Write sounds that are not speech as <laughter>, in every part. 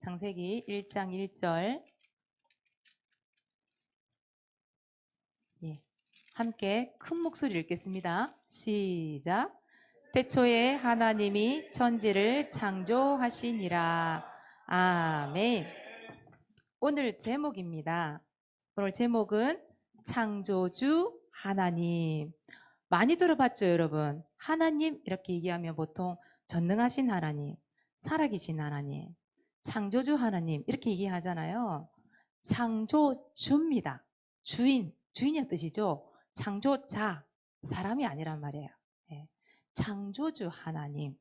창세기 1장 1절 예, 함께 큰 목소리 읽겠습니다. 시작. 태초에 하나님이 천지를 창조하시니라. 아멘. 오늘 제목입니다. 오늘 제목은 창조주 하나님. 많이 들어봤죠, 여러분? 하나님 이렇게 얘기하면 보통 전능하신 하나님, 살아계신 하나님, 창조주 하나님 이렇게 얘기하잖아요. 창조주입니다. 주인, 주인의 뜻이죠. 창조자, 사람이 아니란 말이에요. 예. 창조주 하나님.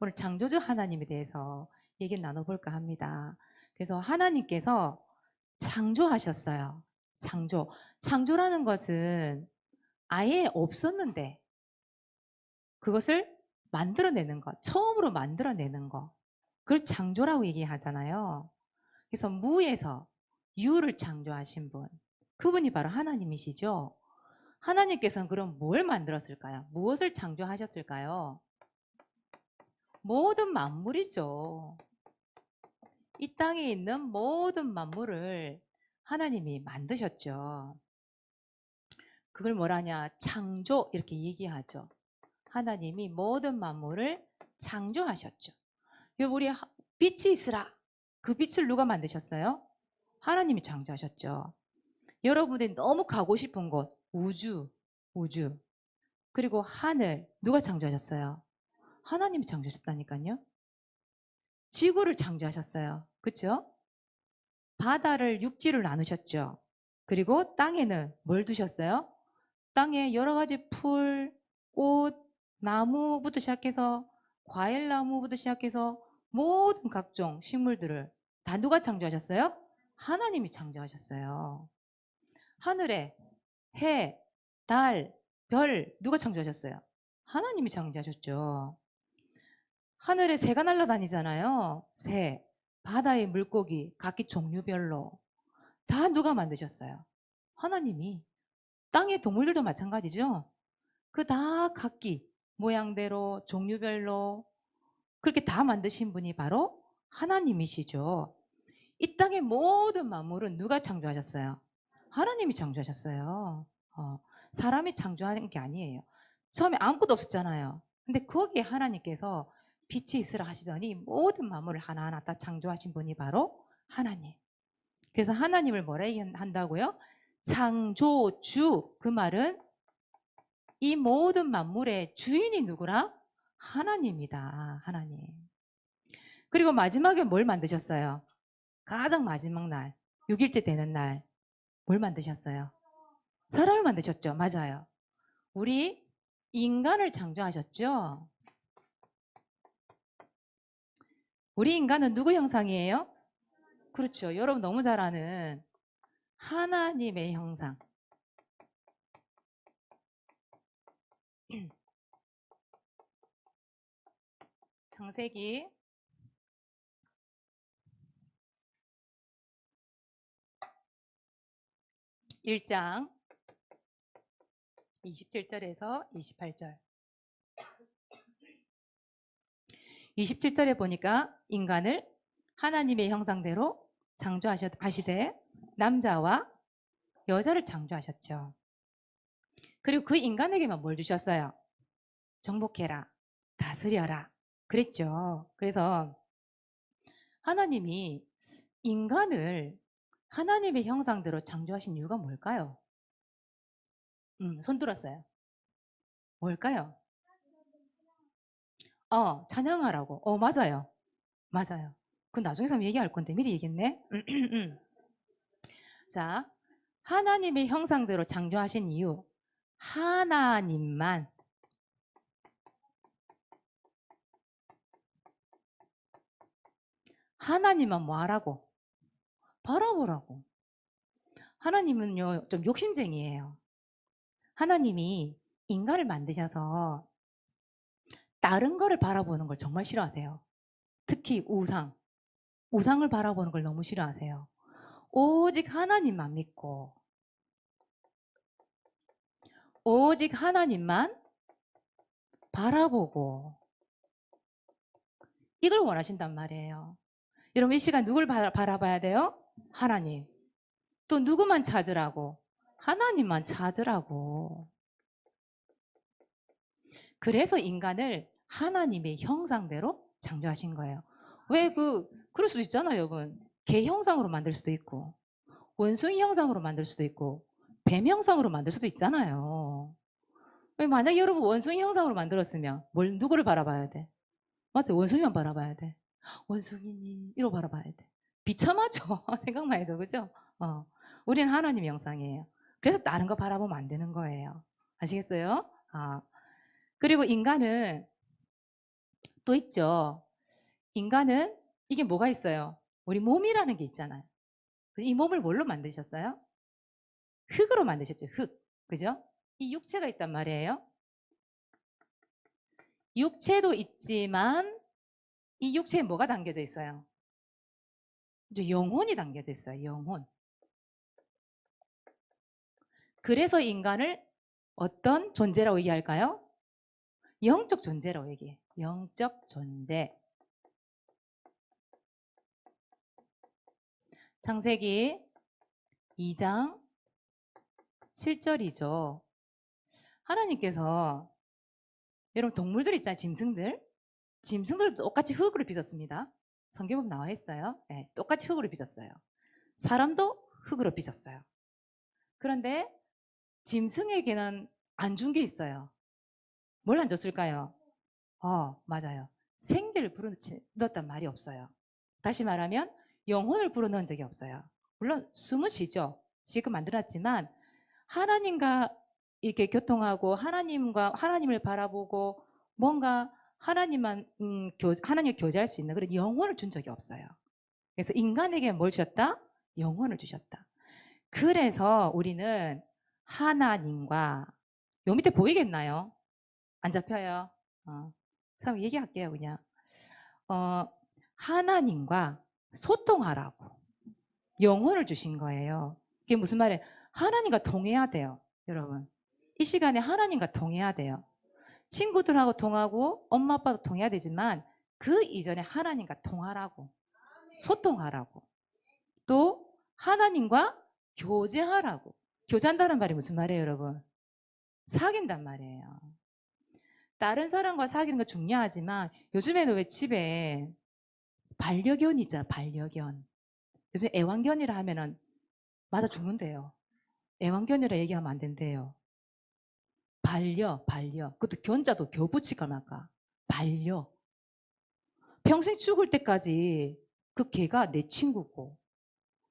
오늘 창조주 하나님에 대해서 얘기를 나눠볼까 합니다. 그래서 하나님께서 창조하셨어요. 창조. 창조라는 것은 아예 없었는데 그것을 만들어내는 것, 처음으로 만들어내는 것. 그걸 창조라고 얘기하잖아요. 그래서 무에서 유를 창조하신 분. 그분이 바로 하나님이시죠. 하나님께서는 그럼 뭘 만들었을까요? 무엇을 창조하셨을까요? 모든 만물이죠. 이 땅에 있는 모든 만물을 하나님이 만드셨죠. 그걸 뭐라냐? 창조 이렇게 얘기하죠. 하나님이 모든 만물을 창조하셨죠. 우리 하- 빛이 있으라. 그 빛을 누가 만드셨어요? 하나님이 창조하셨죠. 여러분들이 너무 가고 싶은 곳, 우주, 우주. 그리고 하늘, 누가 창조하셨어요? 하나님이 창조하셨다니까요. 지구를 창조하셨어요. 그렇죠? 바다를 육지를 나누셨죠. 그리고 땅에는 뭘 두셨어요? 땅에 여러 가지 풀, 꽃, 나무부터 시작해서 과일 나무부터 시작해서 모든 각종 식물들을 다 누가 창조하셨어요? 하나님이 창조하셨어요. 하늘에 해, 달, 별 누가 창조하셨어요? 하나님이 창조하셨죠. 하늘에 새가 날아다니잖아요. 새, 바다의 물고기, 각기 종류별로 다 누가 만드셨어요? 하나님이. 땅의 동물들도 마찬가지죠. 그 다 각기 모양대로 종류별로 그렇게 다 만드신 분이 바로 하나님이시죠. 이 땅의 모든 만물은 누가 창조하셨어요? 하나님이 창조하셨어요. 어, 사람이 창조한 게 아니에요. 처음에 아무것도 없었잖아요. 근데 거기에 하나님께서 빛이 있으라 하시더니 모든 만물을 하나하나 다 창조하신 분이 바로 하나님. 그래서 하나님을 뭐라 한다고요? 창조주. 그 말은 이 모든 만물의 주인이 누구라? 하나님이다. 하나님. 그리고 마지막에 뭘 만드셨어요? 가장 마지막 날, 6일째 되는 날, 뭘 만드셨어요? 사람을 만드셨죠. 맞아요. 우리 인간을 창조하셨죠. 우리 인간은 누구 형상이에요? 그렇죠. 여러분 너무 잘 아는 하나님의 형상. <clears throat> 창세기 1장 27절에서 28절. 27절에 보니까 인간을 하나님의 형상대로 창조하시되 남자와 여자를 창조하셨죠. 그리고 그 인간에게만 뭘 주셨어요? 정복해라, 다스려라. 그랬죠. 그래서 하나님이 인간을 하나님의 형상대로 창조하신 이유가 뭘까요? 음, 손 들었어요. 뭘까요? 어, 찬양하라고. 어, 맞아요. 맞아요. 그 나중에 한번 얘기할 건데 미리 얘기했네. <clears throat> 자, 하나님의 형상대로 창조하신 이유. 하나님만 하나님만 뭐 하라고? 바라보라고. 하나님은요, 좀 욕심쟁이에요. 하나님이 인간을 만드셔서 다른 거를 바라보는 걸 정말 싫어하세요. 특히 우상. 우상을 바라보는 걸 너무 싫어하세요. 오직 하나님만 믿고, 오직 하나님만 바라보고, 이걸 원하신단 말이에요. 여러분 이 시간 누굴 바라, 바라봐야 돼요? 하나님. 또 누구만 찾으라고? 하나님만 찾으라고. 그래서 인간을 하나님의 형상대로 창조하신 거예요. 왜 그, 그럴 수도 있잖아요, 여러분. 개 형상으로 만들 수도 있고, 원숭이 형상으로 만들 수도 있고, 뱀 형상으로 만들 수도 있잖아요. 왜 만약에 여러분 원숭이 형상으로 만들었으면 뭘 누구를 바라봐야 돼? 맞아, 원숭이만 바라봐야 돼. 원숭이님 이러 바라봐야 돼. 비참하죠. <laughs> 생각만 해도 그죠? 어, 우리는 하나님 형상이에요. 그래서 다른 거 바라보면 안 되는 거예요. 아시겠어요? 아, 그리고 인간은 또 있죠. 인간은 이게 뭐가 있어요? 우리 몸이라는 게 있잖아요. 이 몸을 뭘로 만드셨어요? 흙으로 만드셨죠. 흙. 그죠? 이 육체가 있단 말이에요. 육체도 있지만 이 육체에 뭐가 담겨져 있어요? 이제 영혼이 담겨져 있어요. 영혼. 그래서 인간을 어떤 존재라고 얘기할까요? 영적 존재라고 얘기해. 영적 존재. 창세기 2장 7절이죠. 하나님께서 여러분 동물들 있잖아요. 짐승들. 짐승들도 똑같이 흙으로 빚었습니다. 성경에 나와 있어요. 네, 똑같이 흙으로 빚었어요. 사람도 흙으로 빚었어요. 그런데 짐승에게는 안 준 게 있어요. 뭘 안 줬을까요? 어, 맞아요. 생기를 불어넣었단 말이 없어요. 다시 말하면 영혼을 불어넣은 적이 없어요. 물론 숨은 쉬죠. 지금 만들었지만 하나님과 이렇게 교통하고 하나님과 하나님을 바라보고 뭔가 하나님만 음, 교, 하나님과 교제할 수 있는 그런 영혼을 준 적이 없어요. 그래서 인간에게 뭘 주셨다? 영혼을 주셨다. 그래서 우리는 하나님과 요 밑에 보이겠나요? 안 잡혀요. 어, 그럼 얘기할게요 그냥. 어, 하나님과 소통하라고 영혼을 주신 거예요. 그게 무슨 말이에요? 하나님과 통해야 돼요, 여러분. 이 시간에 하나님과 통해야 돼요. 친구들하고 통하고 엄마 아빠도 통해야 되지만 그 이전에 하나님과 통하라고 소통하라고 또 하나님과 교제하라고 교제한다는 말이 무슨 말이에요, 여러분? 사귄단 말이에요. 다른 사람과 사귀는 거 중요하지만 요즘에는 왜 집에 반려견이 있잖아, 반려견. 요즘 애완견이라 하면은 맞아 죽는데요. 애완견이라 얘기하면 안 된대요. 반려, 반려. 그것도 견자도 겨 붙일까 말까. 반려. 평생 죽을 때까지 그 개가 내 친구고,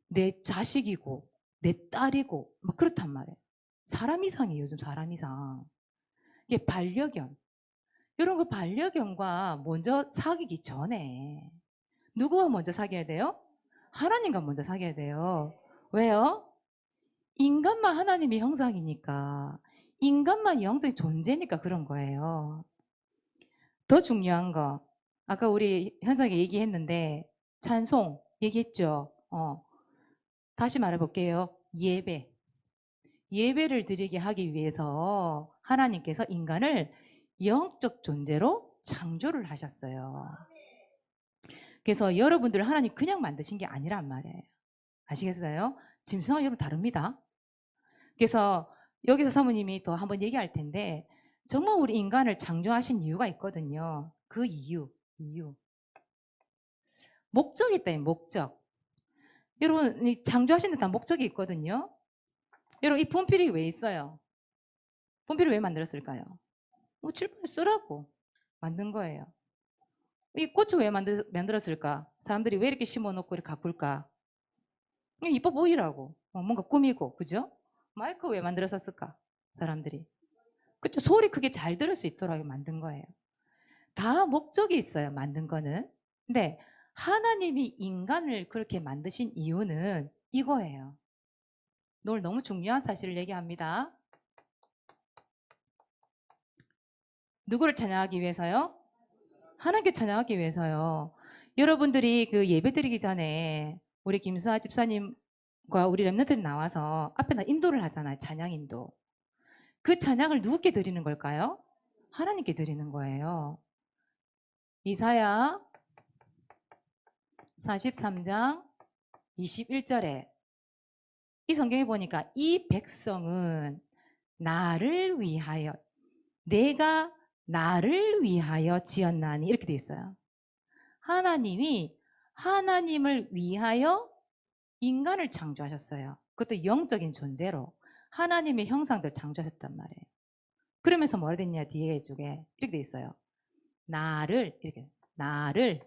내 자식이고, 내 딸이고, 막 그렇단 말이에요. 사람 이상이에요, 요즘 사람 이상. 이게 반려견. 이런 거 반려견과 먼저 사귀기 전에 누구와 먼저 사귀어야 돼요? 하나님과 먼저 사귀어야 돼요. 왜요? 인간만 하나님의 형상이니까 인간만 영적인 존재니까 그런 거예요. 더 중요한 거 아까 우리 현장에 얘기했는데 찬송 얘기했죠. 어. 다시 말해 볼게요. 예배. 예배를 드리게 하기 위해서 하나님께서 인간을 영적 존재로 창조를 하셨어요. 그래서 여러분들 하나님 그냥 만드신 게 아니란 말이에요. 아시겠어요? 짐승은 여러분 다릅니다. 그래서 여기서 사모님이 더 한번 얘기할 텐데 정말 우리 인간을 창조하신 이유가 있거든요. 그 이유, 이유. 목적이 있다, 목적. 여러분, 이 창조하신 듯한 목적이 있거든요. 여러분, 이 분필이 왜 있어요? 분필을 왜 만들었을까요? 뭐 칠판에 쓰라고 만든 거예요. 이 꽃을 왜 만들, 만들었을까? 사람들이 왜 이렇게 심어놓고 이렇게 가꿀까? 이뻐 보이라고. 어, 뭔가 꾸미고, 그죠? 마이크 왜 만들었을까? 사람들이. 그쵸? 소리 크게 잘 들을 수 있도록 만든 거예요. 다 목적이 있어요, 만든 거는. 근데 하나님이 인간을 그렇게 만드신 이유는 이거예요. 오늘 너무 중요한 사실을 얘기합니다. 누구를 찬양하기 위해서요? 하나님께 찬양하기 위해서요. 여러분들이 그 예배 드리기 전에 우리 김수아 집사님 과 우리 랩런트 나와서 앞에 나 인도를 하잖아요. 찬양 인도. 그 찬양을 누구께 드리는 걸까요? 하나님께 드리는 거예요. 이사야 43장 21절에 이 성경에 보니까 이 백성은 나를 위하여 내가 나를 위하여 지었나니 이렇게 돼 있어요. 하나님이 하나님을 위하여 인간을 창조하셨어요. 그것도 영적인 존재로 하나님의 형상들 창조하셨단 말이에요. 그러면서 뭐라 됐냐 뒤에 쪽에 이렇게 돼 있어요. 나를 이렇게 나를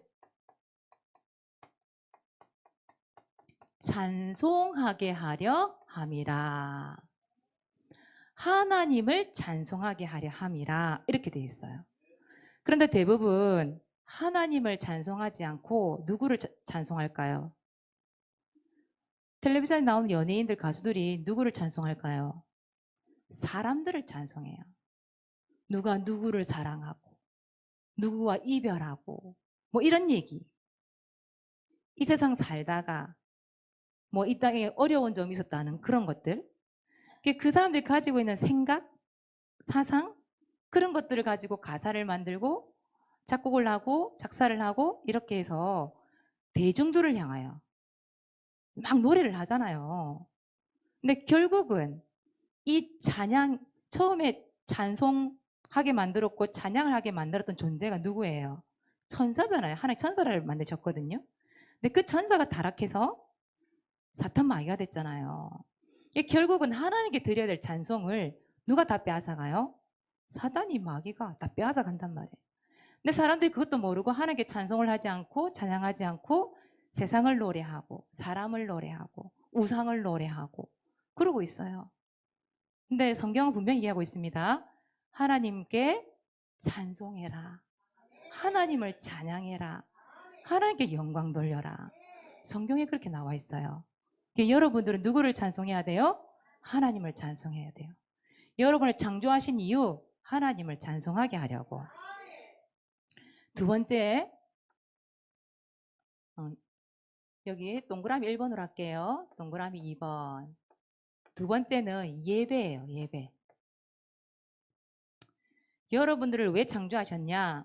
찬송하게 하려 함이라. 하나님을 찬송하게 하려 함이라. 이렇게 돼 있어요. 그런데 대부분 하나님을 찬송하지 않고 누구를 자- 찬송할까요? 텔레비전에 나오는 연예인들 가수들이 누구를 찬송할까요? 사람들을 찬송해요. 누가 누구를 사랑하고, 누구와 이별하고, 뭐 이런 얘기. 이 세상 살다가 뭐 이 땅에 어려운 점이 있었다는 그런 것들. 그 사람들이 가지고 있는 생각, 사상, 그런 것들을 가지고 가사를 만들고 작곡을 하고 작사를 하고 이렇게 해서 대중들을 향하여 막 노래를 하잖아요. 근데 결국은 이 찬양, 처음에 찬송하게 만들었고 찬양을 하게 만들었던 존재가 누구예요? 천사잖아요. 하나님 천사를 만드셨거든요. 근데 그 천사가 타락해서 사탄 마귀가 됐잖아요. 결국은 하나님께 드려야 될 찬송을 누가 다 빼앗아가요? 사단이 마귀가 다 빼앗아간단 말이에요. 근데 사람들이 그것도 모르고 하나님께 찬송을 하지 않고 찬양하지 않고 세상을 노래하고 사람을 노래하고 우상을 노래하고 그러고 있어요. 근데 성경은 분명히 이야기하고 있습니다. 하나님께 찬송해라. 하나님을 찬양해라. 하나님께 영광 돌려라. 성경에 그렇게 나와 있어요. 그러니까 여러분들은 누구를 찬송해야 돼요? 하나님을 찬송해야 돼요. 여러분을 창조하신 이유 하나님을 찬송하게 하려고. 두 번째 여기 동그라미 1번으로 할게요. 동그라미 2번. 두 번째는 예배예요. 예배. 여러분들을 왜 창조하셨냐?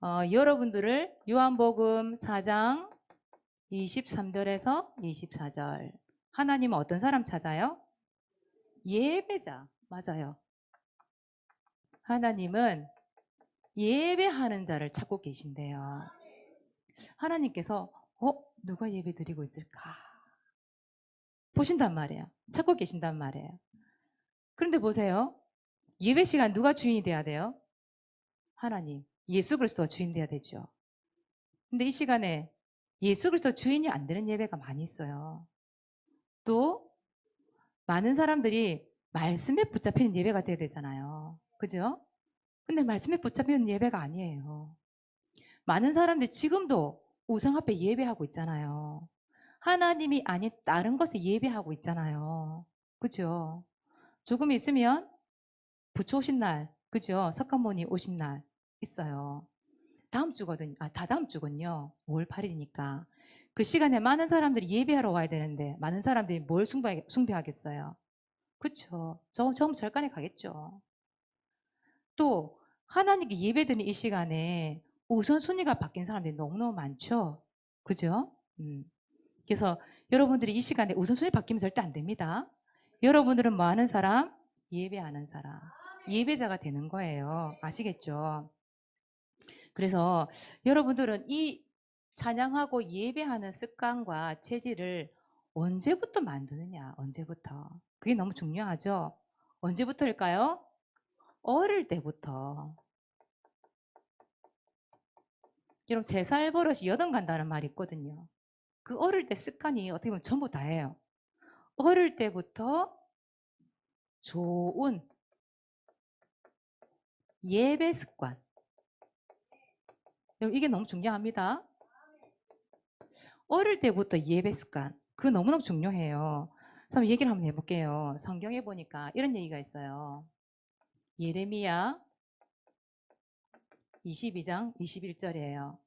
어, 여러분들을 요한복음 4장 23절에서 24절. 하나님은 어떤 사람 찾아요? 예배자. 맞아요. 하나님은 예배하는 자를 찾고 계신데요. 하나님께서 어 누가 예배 드리고 있을까 보신단 말이에요. 찾고 계신단 말이에요. 그런데 보세요. 예배 시간 누가 주인이 돼야 돼요? 하나님, 예수 그리스도가 주인 돼야 되죠. 근데 이 시간에 예수 그리스도 주인이 안 되는 예배가 많이 있어요. 또 많은 사람들이 말씀에 붙잡히는 예배가 돼야 되잖아요. 그죠? 근데 말씀에 붙잡히는 예배가 아니에요. 많은 사람들이 지금도 우상 앞에 예배하고 있잖아요. 하나님이 아닌 다른 것에 예배하고 있잖아요. 그죠? 조금 있으면 부처 오신 날, 그죠? 석가모니 오신 날 있어요. 다음 주거든요. 아, 다 다음 주군요. 5월 8일이니까. 그 시간에 많은 사람들이 예배하러 와야 되는데 많은 사람들이 뭘 숭배, 숭배하겠어요? 그쵸? 저, 처음 절간에 가겠죠. 또 하나님께 예배드리는 이 시간에 우선순위가 바뀐 사람들이 너무너무 많죠. 그죠? 음. 그래서 여러분들이 이 시간에 우선순위 바뀌면 절대 안 됩니다. 여러분들은 뭐 하는 사람? 예배하는 사람. 예배자가 되는 거예요. 아시겠죠? 그래서 여러분들은 이 찬양하고 예배하는 습관과 체질을 언제부터 만드느냐? 언제부터? 그게 너무 중요하죠? 언제부터일까요? 어릴 때부터. 여러분 제살 버릇이 여든 간다는 말이 있거든요. 그 어릴 때 습관이 어떻게 보면 전부 다예요. 어릴 때부터 좋은 예배 습관. 여러분 이게 너무 중요합니다. 어릴 때부터 예배 습관. 그 너무너무 중요해요. 그래서 얘기를 한번 해볼게요. 성경에 보니까 이런 얘기가 있어요. 예레미야 22장 21절이에요.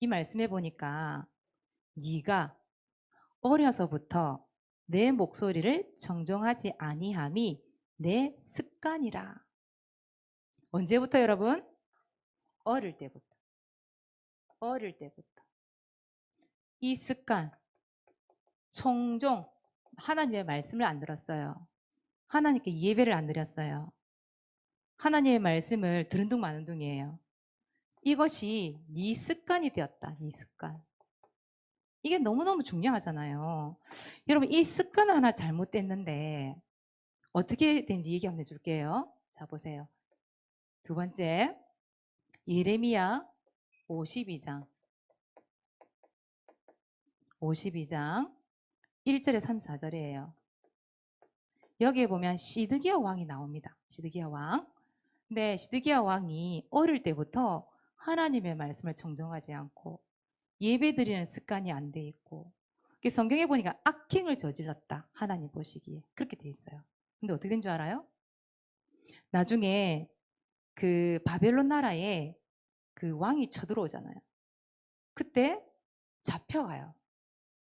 이 말씀에 보니까 네가 어려서부터 내 목소리를 정정하지 아니함이 내 습관이라. 언제부터 여러분? 어릴 때부터. 어릴 때부터. 이 습관, 총종, 하나님의 말씀을 안 들었어요. 하나님께 예배를 안 드렸어요. 하나님의 말씀을 들은 둥 마는 둥이에요. 이것이 네 습관이 되었다. 네 습관. 이게 너무너무 중요하잖아요. 여러분 이 습관 하나 잘못됐는데 어떻게 된지 얘기 한번 해줄게요. 자 보세요. 두 번째 예레미야 52장 52장 1절에 3, 4절이에요. 여기에 보면 시드기야 왕이 나옵니다. 시드기야 왕. 근데 시드기야 왕이 어릴 때부터 하나님의 말씀을 정정하지 않고 예배 드리는 습관이 안 돼 있고 성경에 보니까 악행을 저질렀다. 하나님 보시기에. 그렇게 돼 있어요. 근데 어떻게 된 줄 알아요? 나중에 그 바벨론 나라에 그 왕이 쳐들어오잖아요. 그때 잡혀가요.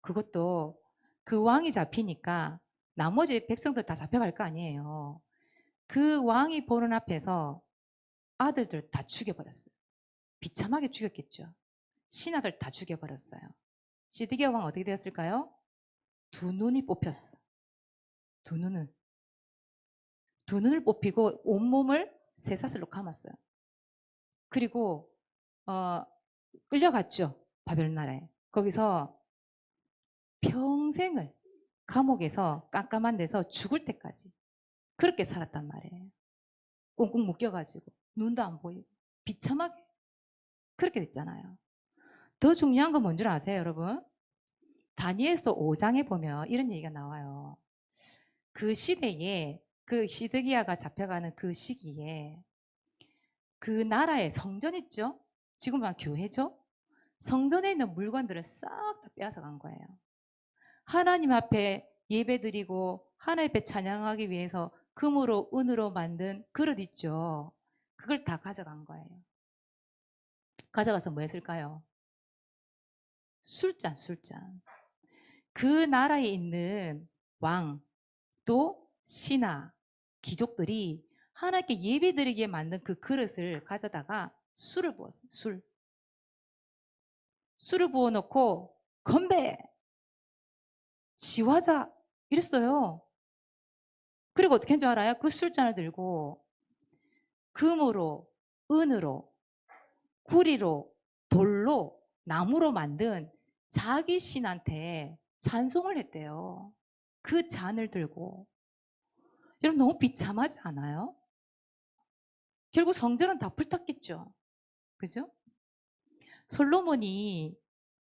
그것도 그 왕이 잡히니까 나머지 백성들 다 잡혀갈 거 아니에요. 그 왕이 보는 앞에서 아들들 다 죽여버렸어요. 비참하게 죽였겠죠. 신하들 다 죽여버렸어요. 시드기야 왕 어떻게 되었을까요? 두 눈이 뽑혔어. 두 눈을. 두 눈을 뽑히고 온몸을 쇠사슬로 감았어요. 그리고 어, 끌려갔죠. 바벨론 나라에. 거기서 평생을 감옥에서 깜깜한 데서 죽을 때까지 그렇게 살았단 말이에요. 꽁꽁 묶여가지고 눈도 안 보이고 비참하게 그렇게 됐잖아요. 더 중요한 건 뭔 줄 아세요, 여러분? 다니엘서 5장에 보면 이런 얘기가 나와요. 그 시대에 그 시드기야가 잡혀가는 그 시기에 그 나라의 성전 있죠? 지금은 교회죠? 성전에 있는 물건들을 싹 다 빼앗아 간 거예요. 하나님 앞에 예배 드리고 하나님 앞에 찬양하기 위해서 금으로 은으로 만든 그릇 있죠. 그걸 다 가져간 거예요. 가져가서 뭐 했을까요? 술잔, 술잔. 그 나라에 있는 왕, 또 신하, 귀족들이 하나님께 예배드리기에 만든 그 그릇을 가져다가 술을 부었어요. 술. 술을 부어놓고 건배! 지화자! 이랬어요. 그리고 어떻게 한 줄 알아요? 그 술잔을 들고 금으로, 은으로, 구리로, 돌로, 나무로 만든 자기 신한테 찬송을 했대요. 그 잔을 들고. 여러분 너무 비참하지 않아요? 결국 성전은 다 불탔겠죠. 그죠? 솔로몬이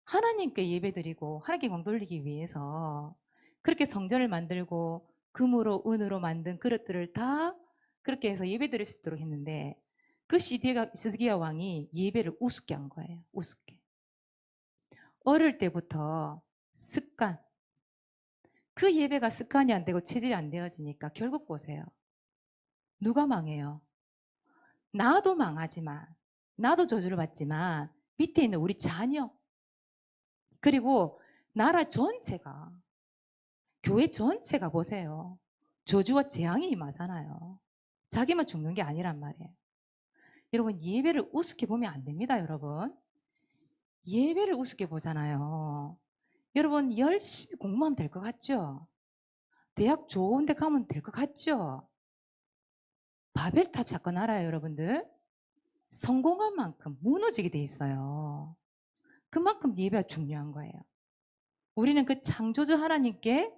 하나님께 예배드리고 하나님께 광 돌리기 위해서 그렇게 성전을 만들고 금으로 은으로 만든 그릇들을 다 그렇게 해서 예배드릴 수 있도록 했는데 그 시디가 시드기야 왕이 예배를 우습게 한 거예요. 우습게. 어릴 때부터 습관. 그 예배가 습관이 안 되고 체질이 안 되어지니까 결국 보세요. 누가 망해요? 나도 망하지만, 나도 저주를 받지만, 밑에 있는 우리 자녀, 그리고 나라 전체가, 교회 전체가 보세요. 저주와 재앙이 임하잖아요. 자기만 죽는 게 아니란 말이에요. 여러분, 예배를 우습게 보면 안 됩니다, 여러분. 예배를 우습게 보잖아요. 여러분, 열심히 공부하면 될 것 같죠? 대학 좋은 데 가면 될 것 같죠? 바벨탑 사건 알아요, 여러분들? 성공한 만큼 무너지게 돼 있어요. 그만큼 예배가 중요한 거예요. 우리는 그 창조주 하나님께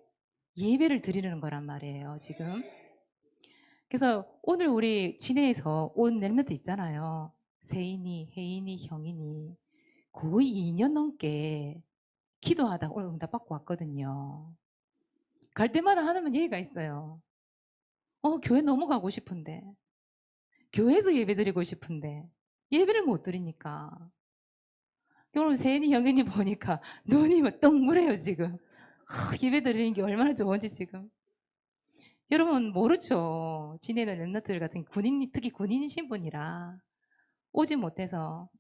예배를 드리는 거란 말이에요, 지금. 그래서 오늘 우리 진해에서 온 랩런트 있잖아요. 세인이, 혜인이, 형인이 거의 2년 넘게 기도하다 오늘 응답 받고 왔거든요. 갈 때마다 하나만 얘기가 있어요. 어, 교회 넘어가고 싶은데. 교회에서 예배 드리고 싶은데. 예배를 못 드리니까. 오늘 세인이 형인이 보니까 눈이 막 동그래요, 지금. 하, 예배 드리는 게 얼마나 좋은지 지금. 여러분 모르죠. 지내는 랩너들 같은 군인, 특히 군인이신 분이라 오지 못해서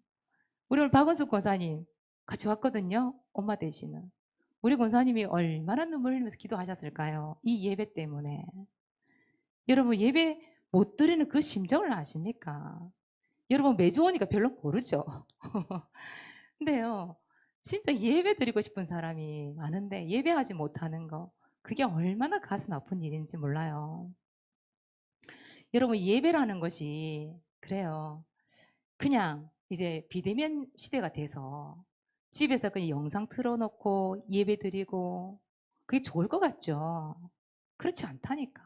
우리 오늘 박은숙 권사님 같이 왔거든요. 엄마 되시는. 우리 권사님이 얼마나 눈물 흘리면서 기도하셨을까요? 이 예배 때문에. 여러분 예배 못 드리는 그 심정을 아십니까? 여러분 매주 오니까 별로 모르죠. <laughs> 근데요. 진짜 예배 드리고 싶은 사람이 많은데 예배하지 못하는 거 그게 얼마나 가슴 아픈 일인지 몰라요. 여러분 예배라는 것이 그래요. 그냥 이제 비대면 시대가 돼서 집에서 그냥 영상 틀어놓고 예배 드리고 그게 좋을 것 같죠. 그렇지 않다니까.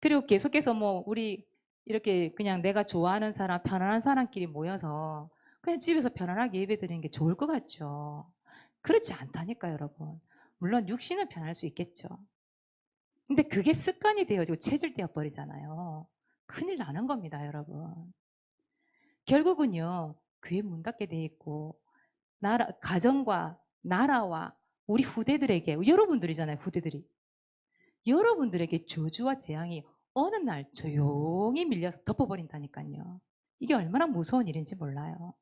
그리고 계속해서 뭐 우리 이렇게 그냥 내가 좋아하는 사람, 편안한 사람끼리 모여서 그냥 집에서 편안하게 예배 드리는 게 좋을 것 같죠. 그렇지 않다니까, 여러분. 물론 육신은 편할 수 있겠죠. 근데 그게 습관이 되어지고 체질되어 버리잖아요. 큰일 나는 겁니다, 여러분. 결국은요, 교회 문 닫게 돼 있고, 나라, 가정과 나라와 우리 후대들에게, 여러분들이잖아요, 후대들이. 여러분들에게 저주와 재앙이 어느 날 조용히 밀려서 덮어버린다니까요. 이게 얼마나 무서운 일인지 몰라요.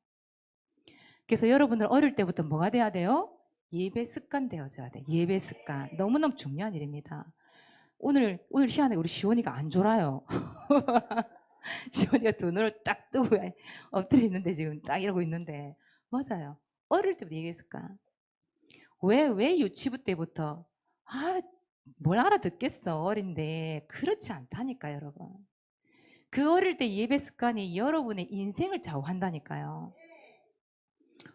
그래서 여러분들 어릴 때부터 뭐가 돼야 돼요? 예배 습관 되어져야 돼. 예배 습관. 너무너무 중요한 일입니다. 오늘, 오늘 시간에 우리 시원이가 안 졸아요. <laughs> 시원이가 두 눈을 딱 뜨고 엎드려 있는데 지금 딱 이러고 있는데. 맞아요. 어릴 때부터 예배 습관. 왜, 왜 유치부 때부터, 아, 뭘 알아듣겠어, 어린데. 그렇지 않다니까, 여러분. 그 어릴 때 예배 습관이 여러분의 인생을 좌우한다니까요.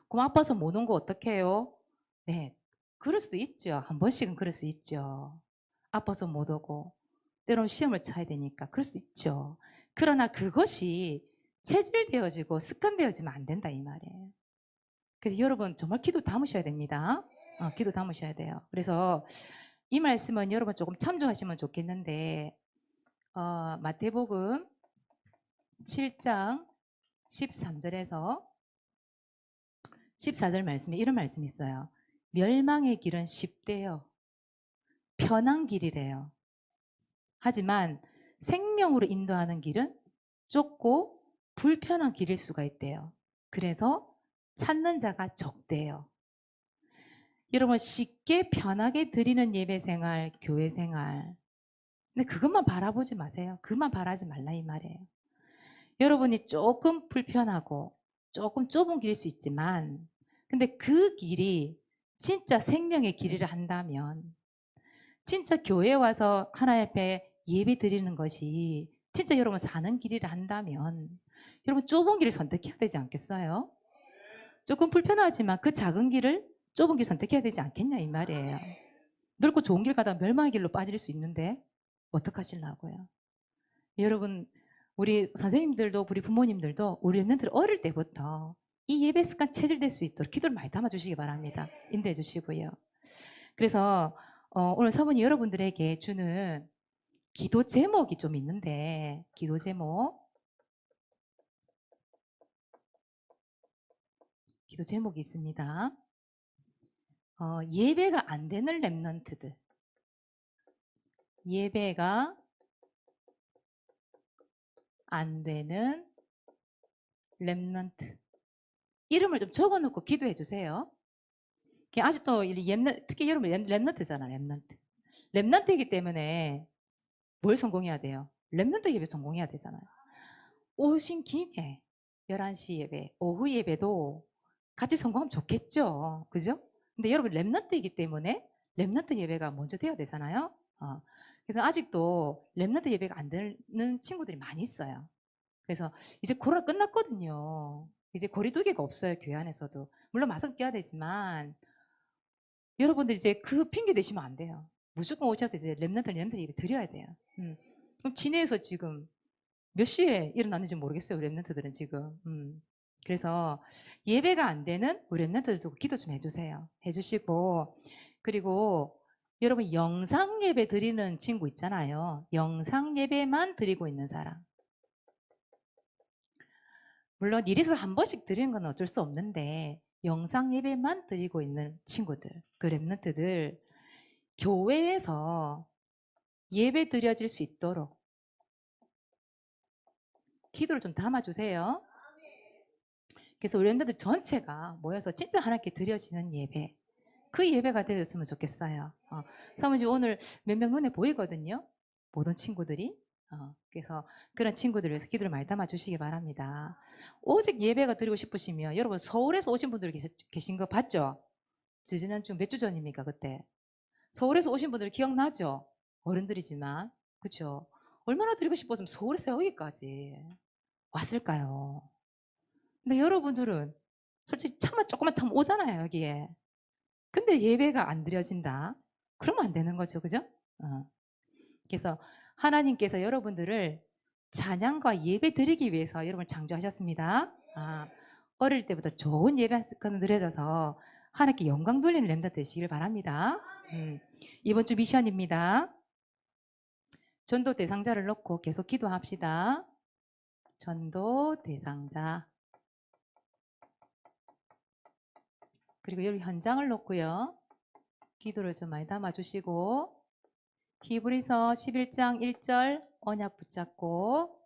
그럼 아파서 못 온 거 어떡해요? 네, 그럴 수도 있죠. 한 번씩은 그럴 수 있죠. 아파서 못 오고, 때로는 시험을 쳐야 되니까 그럴 수도 있죠. 그러나 그것이 체질되어지고 습관되어지면 안 된다, 이 말이에요. 그래서 여러분 정말 기도 담으셔야 됩니다. 어, 기도 담으셔야 돼요. 그래서 이 말씀은 여러분 조금 참조하시면 좋겠는데, 어, 마태복음 7장 13절에서 14절 말씀에 이런 말씀이 있어요. 멸망의 길은 쉽대요. 편한 길이래요. 하지만 생명으로 인도하는 길은 좁고 불편한 길일 수가 있대요. 그래서 찾는 자가 적대요. 여러분 쉽게 편하게 드리는 예배 생활, 교회 생활. 근데 그것만 바라보지 마세요. 그것만 바라지 말라 이 말이에요. 여러분이 조금 불편하고 조금 좁은 길일 수 있지만 근데 그 길이 진짜 생명의 길이라 한다면 진짜 교회 와서 하나님 앞에 예배 드리는 것이 진짜 여러분 사는 길이라 한다면 여러분 좁은 길을 선택해야 되지 않겠어요? 조금 불편하지만 그 작은 길을 좁은 길 선택해야 되지 않겠냐 이 말이에요. 넓고 좋은 길 가다 멸망의 길로 빠질 수 있는데 어떡하실라고요? 여러분 우리 선생님들도 우리 부모님들도 우리 랩런트를 어릴 때부터 이 예배 습관 체질될 수 있도록 기도를 많이 담아주시기 바랍니다. 인도해 주시고요. 그래서 어, 오늘 사모님 여러분들에게 주는 기도 제목이 좀 있는데 기도 제목 기도 제목이 있습니다. 어, 예배가 안 되는 랩런트들 예배가 안 되는 랩넌트 이름을 좀 적어놓고 기도해 주세요. 이게 아직도 이 랩넌, 특히 여러분 랩- 랩넌트잖아 랩넌트. 랩넌트이기 때문에 뭘 성공해야 돼요? 랩넌트 예배 성공해야 되잖아요. 오신 김에 11시 예배, 오후 예배도 같이 성공하면 좋겠죠. 그죠? 근데 여러분 랩넌트이기 때문에 랩넌트 예배가 먼저 돼야 되잖아요. 어. 그래서 아직도 랩넌트 예배가 안 되는 친구들이 많이 있어요. 그래서 이제 코로나 끝났거든요. 이제 거리두기가 없어요, 교회 안에서도. 물론 마스크 껴야 되지만, 여러분들 이제 그 핑계 대시면 안 돼요. 무조건 오셔서 이제 랩넌트, 랩넌트 예배 드려야 돼요. 음. 그럼 진해에서 지금 몇 시에 일어났는지 모르겠어요, 우리 랩넌트들은 지금. 음. 그래서 예배가 안 되는 우리 랩넌트들도 기도 좀 해주세요. 해주시고, 그리고 여러분 영상 예배 드리는 친구 있잖아요. 영상 예배만 드리고 있는 사람. 물론 일에서 한 번씩 드리는 건 어쩔 수 없는데 영상 예배만 드리고 있는 친구들, 그 랩런트들 교회에서 예배 드려질 수 있도록 기도를 좀 담아주세요. 그래서 우리 랩런트들 전체가 모여서 진짜 하나님께 드려지는 예배 그 예배가 되었으면 좋겠어요. 어, 사모님 오늘 몇 명 눈에 보이거든요. 모든 친구들이 어, 그래서 그런 친구들을 위해서 기도를 많이 담아 주시기 바랍니다. 오직 예배가 드리고 싶으시면 여러분 서울에서 오신 분들이 계신 거 봤죠? 지지난주 몇 주 전입니까 그때? 서울에서 오신 분들 기억나죠? 어른들이지만 그렇죠? 얼마나 드리고 싶었으면 서울에서 여기까지 왔을까요? 근데 여러분들은 솔직히 차만 조금만 타면 오잖아요 여기에. 근데 예배가 안 드려진다. 그러면 안 되는 거죠, 그죠? 어. 그래서 하나님께서 여러분들을 찬양과 예배 드리기 위해서 여러분을 창조하셨습니다. 아, 어릴 때부터 좋은 예배 한 습관을 들여져서 하나님께 영광 돌리는 렘다 되시길 바랍니다. 음, 이번 주 미션입니다. 전도 대상자를 놓고 계속 기도합시다. 전도 대상자. 그리고 여기 현장을 놓고요. 기도를 좀 많이 담아 주시고 히브리서 11장 1절 언약 붙잡고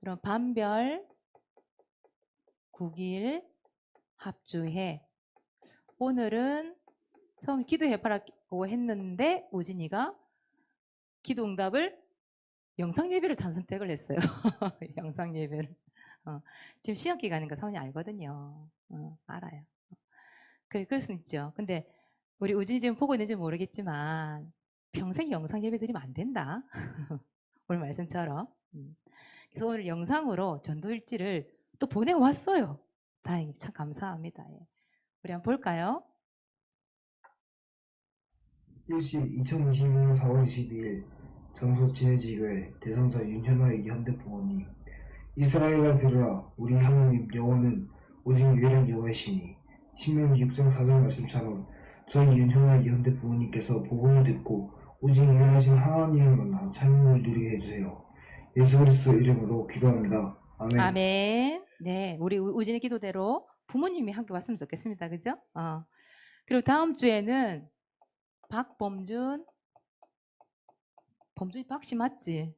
그럼 반별 9일 합주해 오늘은 처음 기도해봐라고 했는데 우진이가 기도 응답을 영상 예배를 전 선택을 했어요. <laughs> 영상 예배를. 어, 지금 시험 기간인가 서원이 알거든요. 어, 알아요. 그래, 그럴 수 있죠. 근데 우리 우진이 지금 보고 있는지 모르겠지만 평생 영상 예배 드리면 안 된다. <laughs> 오늘 말씀처럼. 음. 그래서 오늘 영상으로 전도일지를 또 보내왔어요. 다행히 참 감사합니다. 예. 우리 한번 볼까요? 일시 2022년 4월 22일 장소 지혜지교회 대상자 윤현아의 현대 부모님 이스라엘아 들으라 우리 하나님 여호와는 오직 유일한 여호와이시니 신명기 6장 4절 말씀처럼 저희 윤현아의 현대 부모님께서 복음을 듣고 오직 유일하신 하나님을 만나 찬양을 누리게 해주세요. 예수 그리스도 이름으로 기도합니다. 아멘. 아멘. 네, 우리 우- 우진의 기도대로 부모님이 함께 왔으면 좋겠습니다. 그죠? 어. 그리고 다음 주에는 박범준, 범준이 박씨 맞지?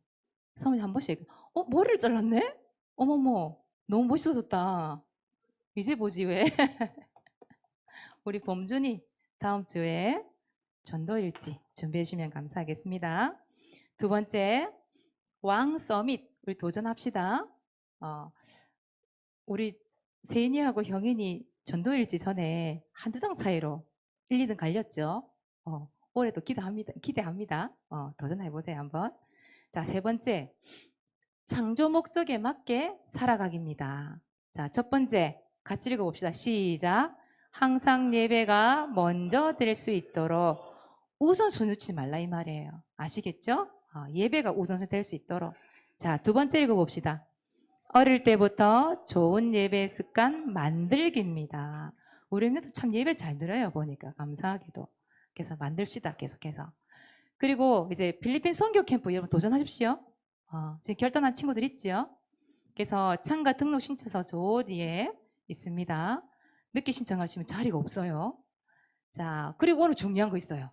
사모님 한 번씩, 어, 머리를 잘랐네? 어머머, 너무 멋있어졌다. 이제 보지 왜? <laughs> 우리 범준이 다음 주에 전도일지 준비해 주시면 감사하겠습니다. 두 번째, 왕 서밋 우리 도전합시다. 어, 우리 세인이하고 형인이 전도일지 전에 한두 장 차이로 1, 2등 갈렸죠. 어, 올해도 기대합니다. 기대합니다. 어, 도전해 보세요 한번. 자, 세 번째. 창조 목적에 맞게 살아가기입니다. 자, 첫 번째. 같이 읽어 봅시다. 시작. 항상 예배가 먼저 될 수 있도록 우선순위 놓치지 말라 이 말이에요. 아시겠죠? 어, 예배가 우선순위 될 수 있도록. 자, 두 번째 읽어 봅시다. 어릴 때부터 좋은 예배 습관 만들기입니다. 우리는 참 예배를 잘 들어요, 보니까. 감사하게도. 그래서 만듭시다, 계속해서. 그리고 이제 필리핀 선교 캠프 여러분 도전하십시오. 어, 지금 결단한 친구들 있지요? 그래서 참가 등록 신청서 저 뒤에 있습니다. 늦게 신청하시면 자리가 없어요. 자, 그리고 오늘 중요한 거 있어요.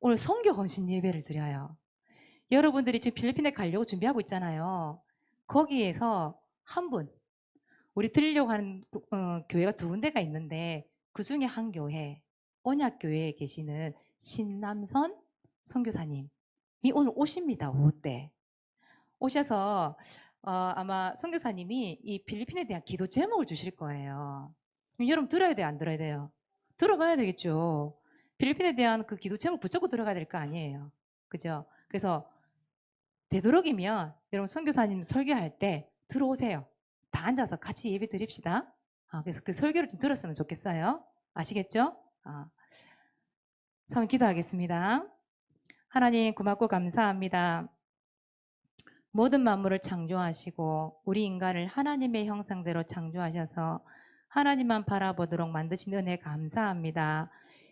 오늘 선교 헌신 예배를 드려요. 여러분들이 지금 필리핀에 가려고 준비하고 있잖아요. 거기에서 한 분, 우리 들으려고 하는 구- 어, 교회가 두 군데가 있는데 그 중에 한 교회, 언약교회에 계시는 신남선 선교사님이 오늘 오십니다. 오후 때. 오셔서 어, 아마 선교사님이 이 필리핀에 대한 기도 제목을 주실 거예요. 여러분 들어야 돼요? 안 들어야 돼요? 들어봐야 되겠죠. 필리핀에 대한 그 기도 제목 붙잡고 들어가야 될 거 아니에요. 그죠? 그래서 되도록이면 여러분 선교사님 설교할 때 들어오세요. 다 앉아서 같이 예배 드립시다. 아, 그래서 그 설교를 좀 들었으면 좋겠어요. 아시겠죠? 아. 사모님 기도하겠습니다. 하나님 고맙고 감사합니다. 모든 만물을 창조하시고 우리 인간을 하나님의 형상대로 창조하셔서 하나님만 바라보도록 만드신 은혜 감사합니다.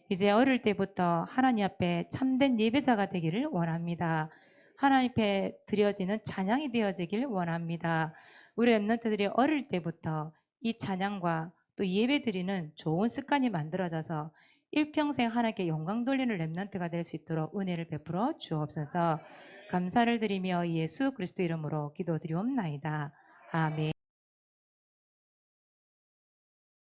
이제 어릴 때부터 하나님 앞에 참된 예배자가 되기를 원합니다. 하나님 앞에 드려지는 찬양이 되어지길 원합니다. 우리 랩런트들이 어릴 때부터 이 찬양과 또 예배 드리는 좋은 습관이 만들어져서 일평생 하나님께 영광 돌리는 랩런트가 될 수 있도록 은혜를 베풀어 주옵소서 감사를 드리며 예수 그리스도 이름으로 기도드리옵나이다. 아멘.